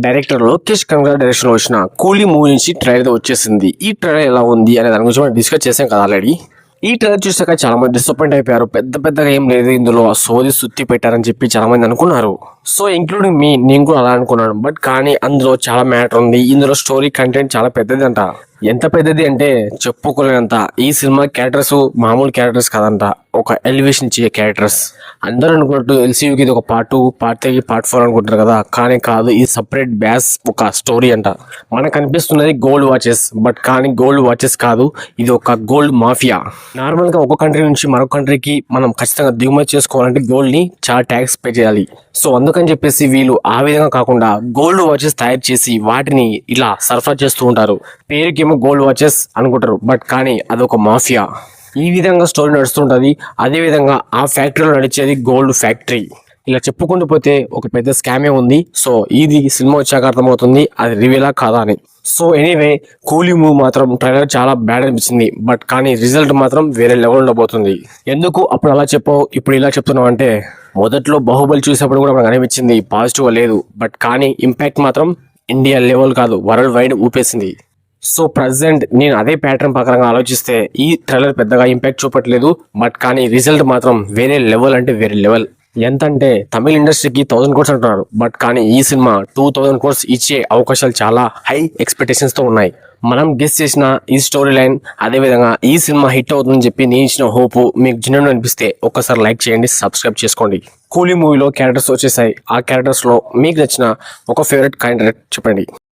Director Lokesh కనగ డైరెక్షన్లో వచ్చిన కూలీ మూవీ నుంచి ట్రైలర్ వచ్చేసింది. ఈ ట్రైలర్ ఎలా ఉంది అనే దాని గురించి మనం డిస్కస్ చేసాం కదా ఆల్రెడీ. ఈ ట్రైలర్ చూసాక చాలా మంది డిసప్పాయింట్ అయిపోయారు. పెద్ద పెద్దగా ఏం లేదు ఇందులో. సోది సుత్తి పెట్టారని చెప్పి చాలా మంది అనుకున్నారు. సో ఇంక్లూడింగ్ మీ నేను కూడా అలా అనుకున్నాను. బట్ కానీ అందులో చాలా మ్యాటర్ ఉంది. ఇందులో స్టోరీ కంటెంట్ చాలా పెద్దది అంట ఎంత పెద్దది అంటే చెప్పుకోలేనంత. ఈ సినిమా క్యారెక్టర్స్ మామూలు క్యారెక్టర్స్ కాదంట. ఒక ఎలివేషన్ ఇచ్చే క్యారెక్టర్స్. అందరూ అనుకున్నట్టు ఎల్సీయూకి ఇది ఒక part two part three part four అనుకుంటారు కదా. కానీ కాదు ఇది సపరేట్ బ్యాస్ ఒక స్టోరీ అంట. మనకు అనిపిస్తున్నది గోల్డ్ వాచెస్ బట్ కానీ గోల్డ్ వాచెస్ కాదు ఇది ఒక గోల్డ్ మాఫియా నార్మల్గా ఒక కంట్రీ నుంచి మరొక కంట్రీకి మనం ఖచ్చితంగా దిగుమతి చేసుకోవాలంటే గోల్డ్ని చాలా ట్యాక్స్ పే చేయాలి. సో అందుకని చెప్పేసి వీళ్ళు ఆ విధంగా కాకుండా గోల్డ్ వాచెస్ తయారు చేసి వాటిని ఇలా సరఫరా చేస్తూ ఉంటారు. పేరుకి ఏమో గోల్డ్ వాచెస్ అనుకుంటారు. బట్ కానీ అదొక మాఫియా ఈ విధంగా స్టోరీ నడుస్తుంటుంది. అదే విధంగా ఆ ఫ్యాక్టరీలో నడిచేది గోల్డ్ ఫ్యాక్టరీ ఇలా చెప్పుకుంటూ పోతే ఒక పెద్ద స్కామే ఉంది. సో ఇది సినిమా వచ్చాక అర్థమవుతుంది. అది రివీలా కాదా అని. సో ఎనీవే కూలీ మూవ్ మాత్రం ట్రైలర్ చాలా బ్యాడ్ అనిపించింది. బట్ కానీ రిజల్ట్ మాత్రం వేరే లెవెల్ ఉండబోతుంది ఎందుకు అప్పుడు అలా చెప్పావు? ఇప్పుడు ఇలా చెప్తున్నావు అంటే మొదట్లో బాహుబలి చూసినప్పుడు కూడా మనకు అనిపించింది పాజిటివ్ లేదు. బట్ కానీ ఇంపాక్ట్ మాత్రం ఇండియా లెవెల్ కాదు. వరల్డ్ వైడ్ ఊపేసింది. సో ప్రజెంట్ నేను అదే ప్యాటర్న్ ప్రకారంగా ఆలోచిస్తే ఈ ట్రైలర్ పెద్దగా ఇంపాక్ట్ చూపట్లేదు. బట్ కానీ రిజల్ట్ మాత్రం వేరే లెవెల్ అంటే వేరే లెవెల్ ఎంత అంటే తమిళ ఇండస్ట్రీకి థౌసండ్ కోర్స్ అంటున్నారు. బట్ కానీ ఈ సినిమా టూ థౌసండ్ కోర్స్ ఇచ్చే అవకాశాలు చాలా హై ఎక్స్పెక్టేషన్స్తో ఉన్నాయి. మనం గెస్ చేసిన ఈ స్టోరీ లైన్ అదే విధంగా ఈ సినిమా హిట్ అవుతుందని చెప్పి నేను ఇచ్చిన హోప్ మీకు జెన్యున్ అనిపిస్తే ఒక్కసారి లైక్ చేయండి సబ్స్క్రైబ్ చేసుకోండి. కూలీ మూవీలో క్యారెక్టర్స్ వచ్చేసాయి. ఆ క్యారెక్టర్స్లో మీకు నచ్చిన ఒక ఫేవరెట్ క్యారెక్టర్ చెప్పండి.